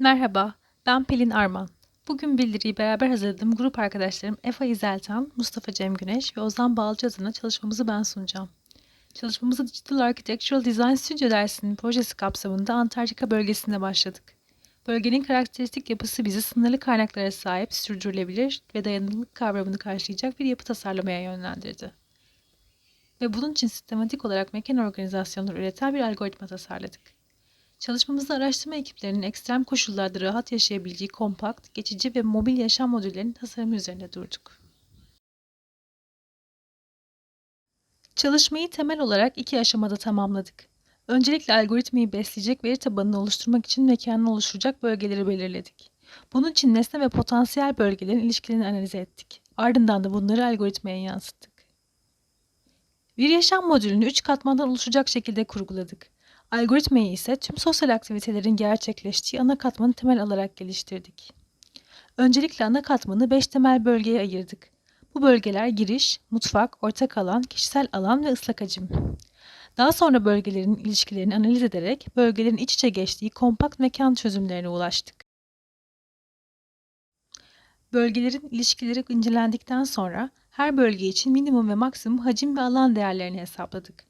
Merhaba, ben Pelin Arman. Bugün bildiriyi beraber hazırladığım grup arkadaşlarım Efa İzeltan, Mustafa Cem Güneş ve Ozan Balcı adına çalışmamızı ben sunacağım. Çalışmamızı Digital Architectural Design Studio dersinin projesi kapsamında Antarktika bölgesinde başladık. Bölgenin karakteristik yapısı bizi sınırlı kaynaklara sahip, sürdürülebilir ve dayanıklılık kavramını karşılayacak bir yapı tasarlamaya yönlendirdi. Ve bunun için sistematik olarak mekan organizasyonları üreten bir algoritma tasarladık. Çalışmamızda araştırma ekiplerinin ekstrem koşullarda rahat yaşayabileceği kompakt, geçici ve mobil yaşam modüllerinin tasarımı üzerine durduk. Çalışmayı temel olarak iki aşamada tamamladık. Öncelikle algoritmayı besleyecek veri tabanını oluşturmak için mekanını oluşturacak bölgeleri belirledik. Bunun için nesne ve potansiyel bölgelerin ilişkilerini analiz ettik. Ardından da bunları algoritmaya yansıttık. Bir yaşam modülünü üç katmandan oluşacak şekilde kurguladık. Algoritmayı ise tüm sosyal aktivitelerin gerçekleştiği ana katmanı temel alarak geliştirdik. Öncelikle ana katmanı 5 temel bölgeye ayırdık. Bu bölgeler giriş, mutfak, ortak alan, kişisel alan ve ıslak hacim. Daha sonra bölgelerin ilişkilerini analiz ederek bölgelerin iç içe geçtiği kompakt mekan çözümlerine ulaştık. Bölgelerin ilişkileri incelendikten sonra her bölge için minimum ve maksimum hacim ve alan değerlerini hesapladık.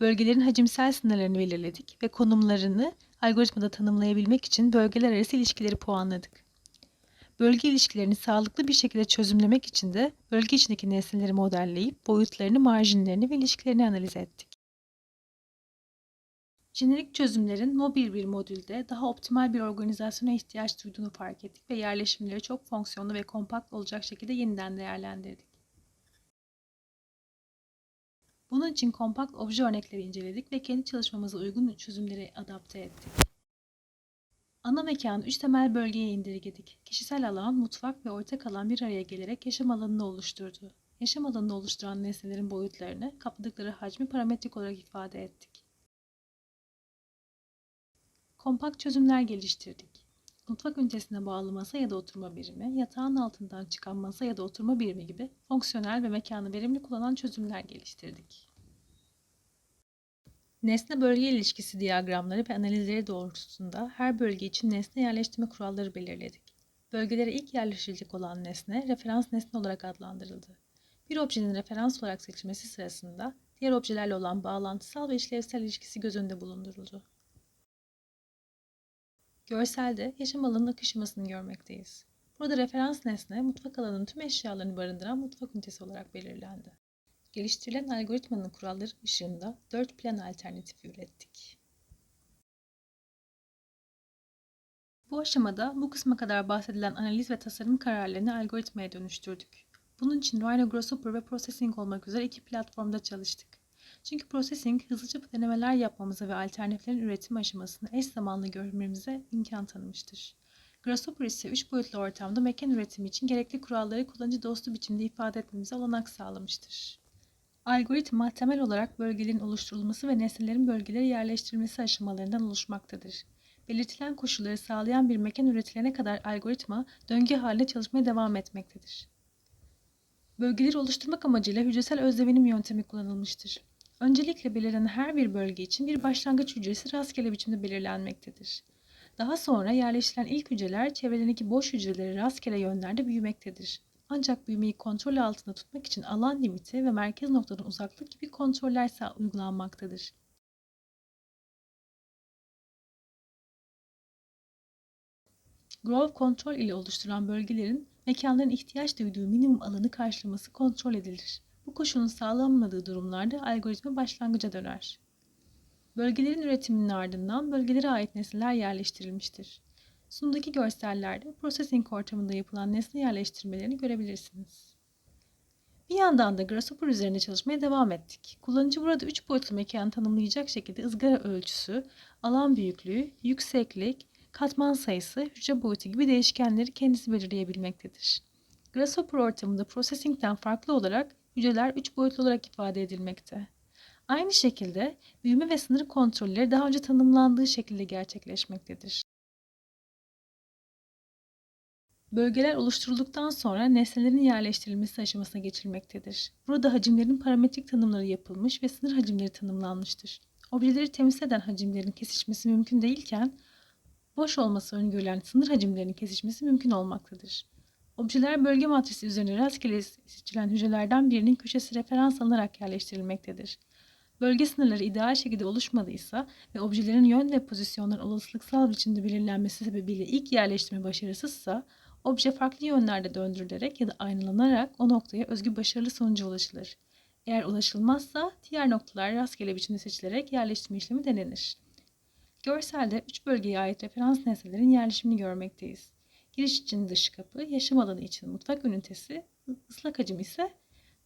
Bölgelerin hacimsel sınırlarını belirledik ve konumlarını algoritmada tanımlayabilmek için bölgeler arası ilişkileri puanladık. Bölge ilişkilerini sağlıklı bir şekilde çözümlemek için de bölge içindeki nesneleri modelleyip boyutlarını, marjinlerini ve ilişkilerini analiz ettik. Jenerik çözümlerin mobil bir modülde daha optimal bir organizasyona ihtiyaç duyduğunu fark ettik ve yerleşimleri çok fonksiyonlu ve kompakt olacak şekilde yeniden değerlendirdik. Bunun için kompakt obje örnekleri inceledik ve kendi çalışmamıza uygun çözümleri adapte ettik. Ana mekanı üç temel bölgeye indirgedik. Kişisel alan, mutfak ve ortak alan bir araya gelerek yaşam alanını oluşturdu. Yaşam alanını oluşturan nesnelerin boyutlarını, kapladıkları hacmi parametrik olarak ifade ettik. Kompakt çözümler geliştirdik. Mutfak ünitesine bağlı masa ya da oturma birimi, yatağın altından çıkan masa ya da oturma birimi gibi fonksiyonel ve mekanı verimli kullanan çözümler geliştirdik. Nesne bölge ilişkisi diyagramları ve analizleri doğrultusunda her bölge için nesne yerleştirme kuralları belirledik. Bölgelere ilk yerleşilecek olan nesne referans nesne olarak adlandırıldı. Bir objenin referans olarak seçilmesi sırasında diğer objelerle olan bağlantısal ve işlevsel ilişkisi göz önünde bulunduruldu. Görselde yaşam alanının akışmasını görmekteyiz. Burada referans nesne mutfak alanının tüm eşyalarını barındıran mutfak ünitesi olarak belirlendi. Geliştirilen algoritmanın kuralları ışığında 4 plan alternatifi ürettik. Bu aşamada bu kısma kadar bahsedilen analiz ve tasarım kararlarını algoritmaya dönüştürdük. Bunun için Rhino Grasshopper ve Processing olmak üzere iki platformda çalıştık. Çünkü Processing hızlıca denemeler yapmamıza ve alternatiflerin üretim aşamasını eş zamanlı görmemize imkan tanımıştır. Grasshopper ise 3 boyutlu ortamda mekan üretimi için gerekli kuralları kullanıcı dostu biçimde ifade etmemize olanak sağlamıştır. Algoritma temel olarak bölgelerin oluşturulması ve nesnelerin bölgelere yerleştirilmesi aşamalarından oluşmaktadır. Belirtilen koşulları sağlayan bir mekan üretilene kadar algoritma döngü halinde çalışmaya devam etmektedir. Bölgeleri oluşturmak amacıyla hücresel özdevinim yöntemi kullanılmıştır. Öncelikle belirlenen her bir bölge için bir başlangıç hücresi rastgele biçimde belirlenmektedir. Daha sonra yerleştirilen ilk hücreler çevrelerindeki boş hücreleri rastgele yönlerde büyümektedir. Ancak büyümeyi kontrol altında tutmak için alan limiti ve merkez noktadan uzaklık gibi kontroller uygulanmaktadır. Grove kontrol ile oluşturan bölgelerin mekanların ihtiyaç duyduğu minimum alanı karşılaması kontrol edilir. Bu koşulun sağlanmadığı durumlarda algoritma başlangıca döner. Bölgelerin üretiminin ardından bölgelere ait nesneler yerleştirilmiştir. Sunumdaki görsellerde processing ortamında yapılan nesne yerleştirmelerini görebilirsiniz. Bir yandan da Grasshopper üzerinde çalışmaya devam ettik. Kullanıcı burada 3 boyutlu mekanı tanımlayacak şekilde ızgara ölçüsü, alan büyüklüğü, yükseklik, katman sayısı, hücre boyutu gibi değişkenleri kendisi belirleyebilmektedir. Grasshopper ortamında processing'den farklı olarak hücreler 3 boyutlu olarak ifade edilmekte. Aynı şekilde büyüme ve sınır kontrolleri daha önce tanımlandığı şekilde gerçekleşmektedir. Bölgeler oluşturulduktan sonra nesnelerin yerleştirilmesi aşamasına geçilmektedir. Burada hacimlerin parametrik tanımları yapılmış ve sınır hacimleri tanımlanmıştır. Objeleri temsil eden hacimlerin kesişmesi mümkün değilken, boş olması öngörülen sınır hacimlerinin kesişmesi mümkün olmaktadır. Objeler bölge matrisi üzerine rastgele seçilen hücrelerden birinin köşesi referans alınarak yerleştirilmektedir. Bölge sınırları ideal şekilde oluşmadıysa ve objelerin yön ve pozisyonların olasılıksal biçimde belirlenmesi sebebiyle ilk yerleştirme başarısızsa, obje farklı yönlerde döndürülerek ya da aynalanarak o noktaya özgü başarılı sonuca ulaşılır. Eğer ulaşılmazsa diğer noktalar rastgele biçimde seçilerek yerleştirme işlemi denenir. Görselde üç bölgeye ait referans nesnelerin yerleşimini görmekteyiz. Giriş için dış kapı, yaşam alanı için mutfak ünitesi, ıslak hacim ise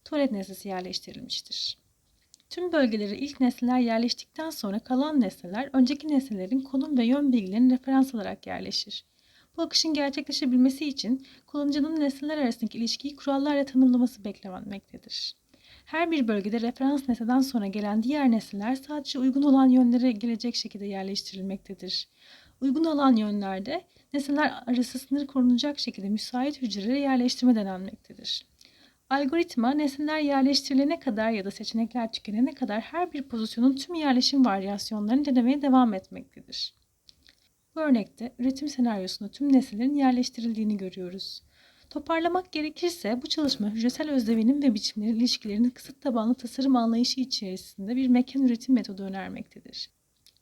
tuvalet nesnesi yerleştirilmiştir. Tüm bölgelere ilk nesneler yerleştikten sonra kalan nesneler önceki nesnelerin konum ve yön bilgilerini referans alarak yerleşir. Bu akışın gerçekleşebilmesi için kullanıcının nesneler arasındaki ilişkiyi kurallarla tanımlaması beklenmektedir. Her bir bölgede referans nesneden sonra gelen diğer nesneler sadece uygun olan yönlere gelecek şekilde yerleştirilmektedir. Uygun olan yönlerde nesneler arası sınır korunacak şekilde müsait hücrelere yerleştirme denenmektedir. Algoritma nesneler yerleştirilene kadar ya da seçenekler tükenene kadar her bir pozisyonun tüm yerleşim varyasyonlarını denemeye devam etmektedir. Bu örnekte üretim senaryosunda tüm nesnelerin yerleştirildiğini görüyoruz. Toparlamak gerekirse bu çalışma hücresel özdevenin ve biçimlerin ilişkilerinin kısıt tabanlı tasarım anlayışı içerisinde bir mekan üretim metodu önermektedir.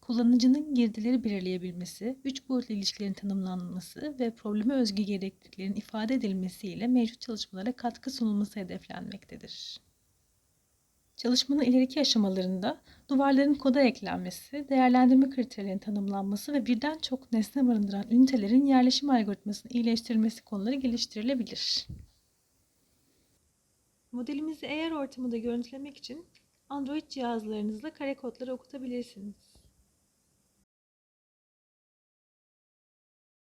Kullanıcının girdileri belirleyebilmesi, üç boyutlu ilişkilerin tanımlanması ve probleme özgü gerekliliklerin ifade edilmesiyle mevcut çalışmalara katkı sunulması hedeflenmektedir. Çalışmanın ileriki aşamalarında duvarların koda eklenmesi, değerlendirme kriterlerinin tanımlanması ve birden çok nesne barındıran ünitelerin yerleşim algoritmasının iyileştirilmesi konuları geliştirilebilir. Modelimizi eğer ortamında görüntülemek için Android cihazlarınızla kare kodları okutabilirsiniz.